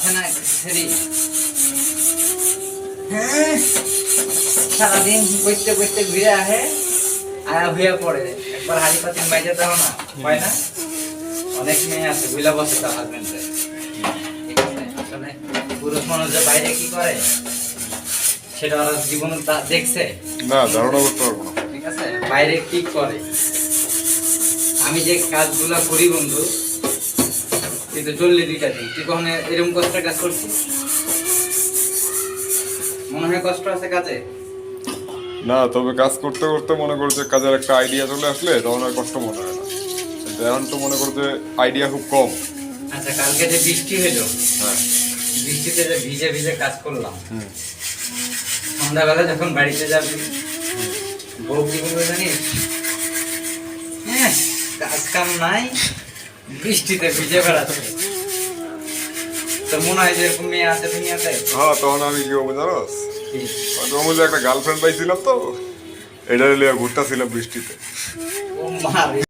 আছে না সেরি হ্যাঁ সারাদিন বইতে বইতে ঘুরে আহে আর হইয়া পড়ে। একবার হাড়ি পাতিল মাইজে দাও না হয় না? অনেক মেয়ে আছে বুঝলা বসে তার হাজবেন্ডে। আসলে পুরুষ মানুষ যে বাইরে কি করে? সেটা ওরা জীবন তা- দেখছে। না ধারণা করতে পারব না। ঠিক আছে? বাইরে কি করে? আমি যে কাজগুলা করি বন্ধু কিন্তু চললে দুইটা দিন তুই কখনো এরকম কষ্টের কাজ করছিস? মনে হয় কষ্ট আছে কাজে? না তবে কাজ করতে করতে মনে করো যে কাজের একটা আইডিয়া চলে আসলে তখন আর কষ্ট মনে হয় না। এখন তো মনে করো যে আইডিয়া খুব কম। আচ্ছা কালকে যে বৃষ্টি হলো হ্যাঁ। বৃষ্টিতে যে ভিজে ভিজে কাজ করলাম। সন্ধ্যাবেলা যখন বাড়িতে যাবি বউ কি বলবে জানিস? হ্যাঁ কাজ কাম নাই। বৃষ্টিতে ভিজে বেড়াচ্ছে। তো মনে হয় যে এরকম মেয়ে আছে দুনিয়াতে? হ্যাঁ তখন আমি কি হব জানোস বলছে একটা গার্লফ্রেন্ড পাইছিলাম তো এটা লিয়ে ঘুরতেছিলাম বৃষ্টিতে। ও মা রে।